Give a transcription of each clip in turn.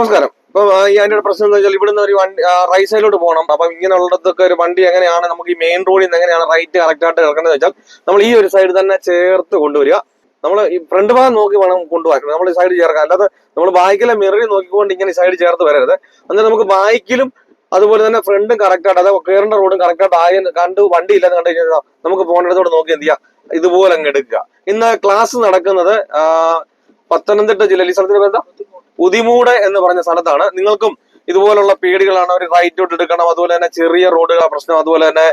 നമസ്കാരം. ഇപ്പൊ അതിന്റെ പ്രശ്നം എന്ന് വെച്ചാൽ ഇവിടുന്ന് ഒരു വണ്ടി റൈറ്റ് സൈഡിലോട്ട് പോകണം. അപ്പൊ ഇങ്ങനെയുള്ളതൊക്കെ ഒരു വണ്ടി എങ്ങനെയാണ് നമുക്ക് ഈ മെയിൻ റോഡിൽ നിന്ന് എങ്ങനെയാണ് റൈറ്റ് കറക്റ്റ് ആയിട്ട് കിടക്കുന്നത് വെച്ചാൽ നമ്മൾ ഈ ഒരു സൈഡ് തന്നെ ചേർത്ത് കൊണ്ടുവരിക. നമ്മൾ ഈ ഫ്രണ്ട് ഭാഗം നോക്കി വേണം കൊണ്ടുപോകാൻ. നമ്മൾ ഈ സൈഡ് ചേർക്കാം അല്ലാതെ നമ്മൾ ബാക്കിലെ മിററിൽ നോക്കിക്കൊണ്ട് ഇങ്ങനെ സൈഡ് ചേർത്ത് വരരുത്. എന്നാൽ നമുക്ക് ബാക്കിലും അതുപോലെ തന്നെ ഫ്രണ്ടും കറക്റ്റ് ആയിട്ട് അതായത് കയറേണ്ട റോഡും കറക്റ്റ് ആയിട്ട് ആയ കണ്ട് വണ്ടി ഇല്ലെന്ന് കണ്ടു കഴിഞ്ഞാൽ നമുക്ക് പോകേണ്ടതോടെ നോക്കി എന്ത് ചെയ്യാം ഇതുപോലെ അങ്ങ് എടുക്കുക. ഇന്ന് ക്ലാസ് നടക്കുന്നത് പത്തനംതിട്ട ജില്ലയിൽ ഈ സ്ഥലത്തിന് പേരെന്താ? ഉദിമൂട് എന്ന് പറഞ്ഞ സ്ഥലത്താണ്. നിങ്ങൾക്കും ഇതുപോലുള്ള പേടികളാണ് ഒരു റൈറ്റോട്ട് എടുക്കണം. അതുപോലെ തന്നെ ചെറിയ റോഡുകൾ പ്രശ്നം അതുപോലെ തന്നെ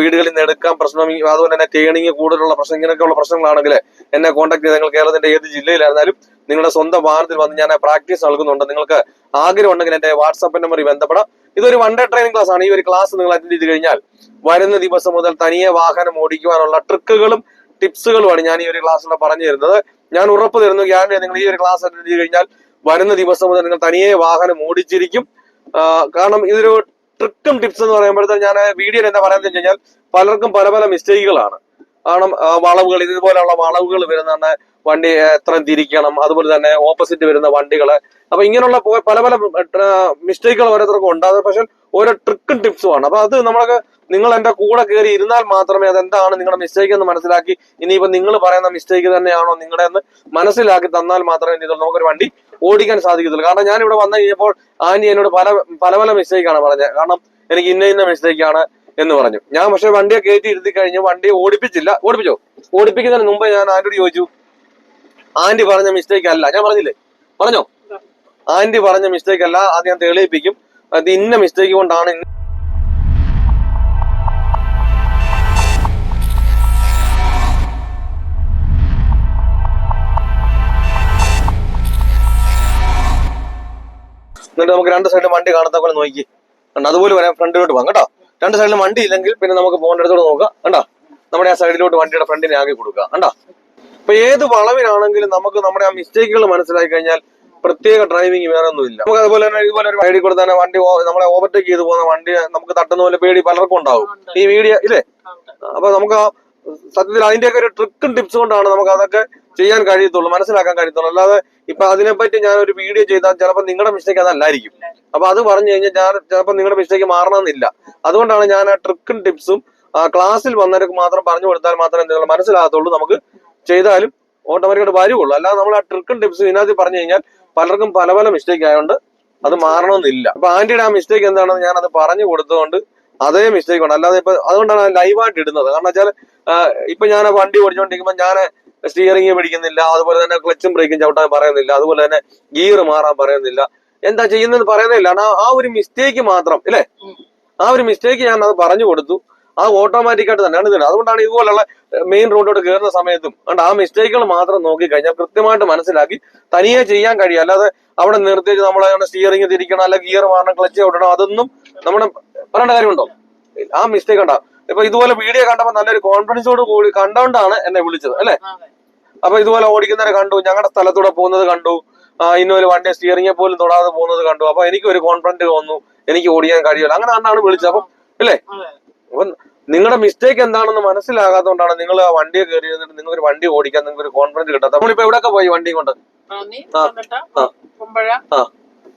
വീടുകളിൽ നിന്ന് എടുക്കാൻ പ്രശ്നം അതുപോലെ തന്നെ ടേണിങ് കൂടുതലുള്ള പ്രശ്നം ഇങ്ങനെയൊക്കെയുള്ള പ്രശ്നങ്ങളാണെങ്കിൽ എന്നെ കോൺടാക്ട് ചെയ്ത് നിങ്ങൾ കേരളത്തിന്റെ ഏത് ജില്ലയിലായിരുന്നാലും നിങ്ങളുടെ സ്വന്തം വാഹനത്തിൽ വന്ന് ഞാൻ പ്രാക്ടീസ് നൽകുന്നുണ്ട്. നിങ്ങൾക്ക് ആഗ്രഹം ഉണ്ടെങ്കിൽ എന്റെ വാട്സാപ്പ് നമ്പറിൽ ബന്ധപ്പെടാം. ഇതൊരു വൺ ഡേ ട്രെയിനിങ് ക്ലാസ് ആണ്. ഈ ഒരു ക്ലാസ് നിങ്ങൾ അറ്റൻഡ് ചെയ്ത് കഴിഞ്ഞാൽ വരുന്ന ദിവസം മുതൽ തനിയെ വാഹനം ഓടിക്കുവാനുള്ള ട്രിക്കുകളും ടിപ്സുകളുമാണ് ഞാൻ ഈ ഒരു ക്ലാസ്സിലൂടെ പറഞ്ഞു തരുന്നത് ഞാൻ ഉറപ്പ് തരുന്നു ഗ്യാരണ്ടി നിങ്ങൾ ഈ ഒരു ക്ലാസ് അറ്റൻഡ് ചെയ്ത് കഴിഞ്ഞാൽ വരുന്ന ദിവസം മുതൽ നിങ്ങൾ തനിയെ വാഹനം ഓടിച്ചിരിക്കും. കാരണം ഇതൊരു ട്രിക്കും ടിപ്സ് എന്ന് പറയുമ്പോഴത്തെ ഞാൻ വീഡിയോയിൽ എന്താ പറയുന്നത് വെച്ച് കഴിഞ്ഞാൽ പലർക്കും പല പല മിസ്റ്റേക്കുകളാണ് കാരണം വളവുകൾ ഇതുപോലെയുള്ള വളവുകൾ വരുന്ന വണ്ടി എത്ര തിരിക്കണം. അതുപോലെ തന്നെ ഓപ്പോസിറ്റ് വരുന്ന വണ്ടികൾ. അപ്പൊ ഇങ്ങനെയുള്ള പല പല മിസ്റ്റേക്കുകൾ ഓരോരുത്തർക്കും ഉണ്ടാകും. പക്ഷെ ഓരോ ട്രിക്കും ടിപ്സുമാണ് അപ്പൊ അത് നമ്മളൊക്കെ നിങ്ങൾ എന്റെ കൂടെ കയറി ഇരുന്നാൽ മാത്രമേ അതെന്താണ് നിങ്ങളുടെ മിസ്റ്റേക്ക് എന്ന് മനസ്സിലാക്കി. ഇനിയിപ്പോ നിങ്ങൾ പറയുന്ന മിസ്റ്റേക്ക് തന്നെയാണോ നിങ്ങളുടെ എന്ന് മനസ്സിലാക്കി തന്നാൽ മാത്രമേ ചെയ്തുള്ളൂ? നമുക്കൊരു വണ്ടി ഓടിക്കാൻ സാധിക്കത്തില്ല. കാരണം ഞാൻ ഇവിടെ വന്നു കഴിഞ്ഞപ്പോൾ ആന്റി എന്നോട് പല പല പല മിസ്റ്റേക്കാണ് പറഞ്ഞത്. കാരണം എനിക്ക് ഇന്ന ഇന്ന മിസ്റ്റേക്കാണ് എന്ന് പറഞ്ഞു. ഞാൻ പക്ഷെ വണ്ടിയെ കയറ്റി ഇരുത്തി കഴിഞ്ഞ് വണ്ടി ഓടിപ്പിച്ചില്ല. ഓടിപ്പിച്ചോ? ഓടിപ്പിക്കുന്നതിന് മുമ്പ് ഞാൻ ആന്റിയോട് ചോദിച്ചു. ആന്റി പറഞ്ഞ മിസ്റ്റേക്ക് അല്ല. ഞാൻ പറഞ്ഞില്ലേ? പറഞ്ഞോ? ആന്റി പറഞ്ഞ മിസ്റ്റേക്ക് അല്ല. അത് ഞാൻ തെളിയിപ്പിക്കും. അത് ഇന്ന മിസ്റ്റേക്ക് കൊണ്ടാണ് എന്നിട്ട് നമുക്ക് രണ്ട് സൈഡിലും വണ്ടി കാണാത്ത പോലെ നോക്കി. കണ്ടോ? അതുപോലെ വരാൻ ഫ്രണ്ടിലോട്ട് പോകാം കേട്ടോ രണ്ട് സൈഡിലും വണ്ടി ഇല്ലെങ്കിൽ പിന്നെ നമുക്ക് പോകേണ്ട അടുത്തോട് നോക്കാം കണ്ടോ? നമ്മുടെ ആ സൈഡിലോട്ട് വണ്ടിയുടെ ഫ്രണ്ടിനെ ആക്കി കൊടുക്കുക കണ്ടോ? ഇപ്പൊ ഏത് വളവിനാണെങ്കിലും നമുക്ക് നമ്മുടെ ആ മിസ്റ്റേക്കുകൾ മനസ്സിലാക്കി കഴിഞ്ഞാൽ പ്രത്യേക ഡ്രൈവിംഗ് വേറെ ഒന്നുമില്ല നമുക്ക് അതുപോലെ തന്നെ ഇതുപോലെ ഒരു ഐഡി കൊടുത്താൽ വണ്ടി നമ്മളെ ഓവർടേക്ക് ചെയ്ത് പോകുന്ന വണ്ടി നമുക്ക് തട്ടുന്ന പോലെ പേടി പലർക്കും ഉണ്ടാവും. ഈ വീഡിയോ ഇല്ലേ? അപ്പൊ നമുക്ക് സത്യത്തിൽ അതിന്റെയൊക്കെ ഒരു ട്രിക്കും ടിപ്സ് കൊണ്ടാണ് നമുക്ക് അതൊക്കെ ചെയ്യാൻ കഴിയത്തുള്ളൂ മനസ്സിലാക്കാൻ കഴിയത്തുള്ളൂ. അല്ലാതെ ഇപ്പൊ അതിനെപ്പറ്റി ഞാൻ ഒരു വീഡിയോ ചെയ്താൽ ചിലപ്പോൾ നിങ്ങളുടെ മിസ്റ്റേക്ക് അതല്ലായിരിക്കും. അപ്പൊ അത് പറഞ്ഞു കഴിഞ്ഞാൽ ഞാൻ ചിലപ്പോൾ നിങ്ങളുടെ മിസ്റ്റേക്ക് മാറണമെന്നില്ല. അതുകൊണ്ടാണ് ഞാൻ ആ ട്രിക്കും ടിപ്സും ക്ലാസ്സിൽ വന്നവർക്ക് മാത്രം പറഞ്ഞു കൊടുത്താൽ മാത്രമേ എന്തെങ്കിലും മനസ്സിലാകത്തുള്ളൂ നമുക്ക് ചെയ്താലും ഓട്ടോമാറ്റിക്കായിട്ട് വരുവുള്ളൂ. അല്ലാതെ നമ്മൾ ആ ട്രിക്കും ടിപ്സും ഇതിനകത്ത് പറഞ്ഞു കഴിഞ്ഞാൽ പലർക്കും പല പല മിസ്റ്റേക്ക് ആയതുകൊണ്ട് അത് മാറണമെന്നില്ല. അപ്പൊ ആന്റിയുടെ ആ മിസ്റ്റേക്ക് എന്താണെന്ന് ഞാൻ അത് പറഞ്ഞു കൊടുത്തതുകൊണ്ട് അതേ മിസ്റ്റേക്ക് ഉണ്ട് അല്ലാതെ ഇപ്പൊ അതുകൊണ്ടാണ് ലൈവായിട്ട് ഇടുന്നത്. കാരണം വെച്ചാൽ ഇപ്പൊ ഞാൻ വണ്ടി ഓടിച്ചുകൊണ്ടിരിക്കുമ്പോൾ ഞാൻ സ്റ്റിയറിംഗ് പിടിക്കുന്നില്ല അതുപോലെ തന്നെ ക്ലച്ചും ബ്രേക്കും ചവിട്ടാൻ പറയുന്നില്ല അതുപോലെ തന്നെ ഗിയർ മാറാൻ പറയുന്നില്ല. എന്താ ചെയ്യുന്നത് പറയുന്നില്ല. ആ ഒരു മിസ്റ്റേക്ക് മാത്രം ഇല്ലേ? ആ ഒരു മിസ്റ്റേക്ക് ഞാൻ അത് പറഞ്ഞു കൊടുത്തു. ആ ഓട്ടോമാറ്റിക് ആയിട്ട് തന്നെയാണ് ഇതിന് അതുകൊണ്ടാണ് ഇതുപോലുള്ള മെയിൻ റോഡിലോട്ട് കയറുന്ന സമയത്തും അതുകൊണ്ട് ആ മിസ്റ്റേക്കുകൾ മാത്രം നോക്കി കഴിഞ്ഞാൽ കൃത്യമായിട്ട് മനസ്സിലാക്കി തനിയെ ചെയ്യാൻ കഴിയും. അല്ലാതെ അവിടെ നിർത്തിയിട്ട് നമ്മളെ സ്റ്റിയറിംഗ് തിരിക്കണം അല്ലെങ്കിൽ ഗിയർ മാറണം ക്ലച്ച് ഓടണം അതൊന്നും നമ്മുടെ പറയേണ്ട കാര്യമുണ്ടോ? ആ മിസ്റ്റേക്ക് ഉണ്ടാവും ഇപ്പൊ ഇതുപോലെ വീഡിയോ കണ്ടപ്പോ നല്ലൊരു കോൺഫിഡൻസോട് കൂടി കണ്ടോണ്ടാണ് എന്നെ വിളിച്ചത് അല്ലെ? അപ്പൊ ഇതുപോലെ ഓടിക്കുന്നവരെ കണ്ടു ഞങ്ങളുടെ സ്ഥലത്തൂടെ പോകുന്നത് കണ്ടു ഇന്നൊരു വണ്ടി സ്റ്റിയറിംഗെ പോലും തൊടാതെ പോകുന്നത് കണ്ടു. അപ്പൊ എനിക്ക് ഒരു കോൺഫിഡന്റ് തോന്നുന്നു എനിക്ക് ഓടിക്കാൻ കഴിയുമല്ലോ അങ്ങനെ കണ്ടാണ് വിളിച്ചത്. അപ്പം അല്ലേ? അപ്പൊ നിങ്ങളുടെ മിസ്റ്റേക്ക് എന്താണെന്ന് മനസ്സിലാകാത്തതുകൊണ്ടാണ് നിങ്ങൾ ആ വണ്ടിയെ കയറി നിങ്ങൾ ഒരു വണ്ടി ഓടിക്കാൻ നിങ്ങൾക്ക് ഒരു കോൺഫിഡൻസ് കിട്ടാത്ത നമ്മളിപ്പോ എവിടെയൊക്കെ പോയി വണ്ടി കൊണ്ട്?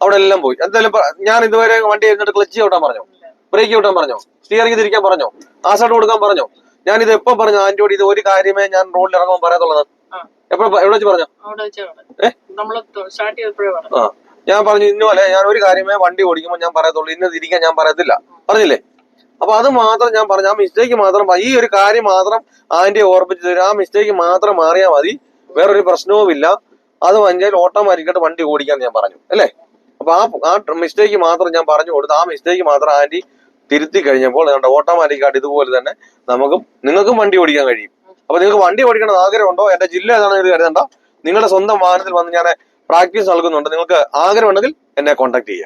അവിടെ എല്ലാം പോയി. എന്തായാലും ഞാൻ ഇതുവരെ വണ്ടി എന്നിട്ട് ക്ലച്ച് ചവിട്ടാൻ പറഞ്ഞോ? ബ്രേക്ക് കിട്ടാൻ പറഞ്ഞോ. സ്റ്റിയറിംഗ് തിരിക്കാൻ പറഞ്ഞോ. ആസാട്ട് കൊടുക്കാൻ പറഞ്ഞോ. ഞാൻ ഇത് എപ്പം പറഞ്ഞു? ആന്റിയോട് ഇത് ഒരു കാര്യമേ ഞാൻ റോഡിൽ ഇറങ്ങാൻ പറയാത്തുള്ളത് എപ്പോ എവിടെ വെച്ച് പറഞ്ഞോ? ആ. ഞാൻ പറഞ്ഞു ഇന്നുപോലെ ഞാൻ ഒരു കാര്യമേ വണ്ടി ഓടിക്കുമ്പോൾ ഞാൻ പറയത്തുള്ളൂ. ഇന്ന് തിരിക്കാൻ ഞാൻ പറയത്തില്ല. പറഞ്ഞില്ലേ? അപ്പൊ അത് മാത്രം ഞാൻ പറഞ്ഞു. ആ മിസ്റ്റേക്ക് മാത്രം ഈ ഒരു കാര്യം മാത്രം ആന്റിയെ ഓർപ്പിച്ചു തരും. ആ മിസ്റ്റേക്ക് മാത്രം മാറിയാൽ മതി. വേറൊരു പ്രശ്നവുമില്ല അത് വഞ്ചാൽ ഓട്ടോമാറ്റിക്കായിട്ട് വണ്ടി ഓടിക്കാൻ ഞാൻ പറഞ്ഞു. അല്ലേ? അപ്പൊ ആ ആ മിസ്റ്റേക്ക് മാത്രം ഞാൻ പറഞ്ഞു കൊടുത്തു. ആ മിസ്റ്റേക്ക് മാത്രം ആന്റി തിരുത്തി കഴിഞ്ഞപ്പോൾ ഓട്ടോമാറ്റിക്കായിട്ട് ഇതുപോലെ തന്നെ നമുക്കും നിങ്ങൾക്കും വണ്ടി ഓടിക്കാൻ കഴിയും. അപ്പൊ നിങ്ങൾക്ക് വണ്ടി ഓടിക്കണം ആഗ്രഹമുണ്ടോ? എന്റെ ജില്ല ഏതാണെന്ന് ഇത് കരുതണ്ട നിങ്ങളുടെ സ്വന്തം വാഹനത്തിൽ വന്ന് ഞാൻ പ്രാക്ടീസ് നൽകുന്നുണ്ട്. നിങ്ങൾക്ക് ആഗ്രഹമുണ്ടെങ്കിൽ എന്നെ കോൺടാക്ട് ചെയ്യാം.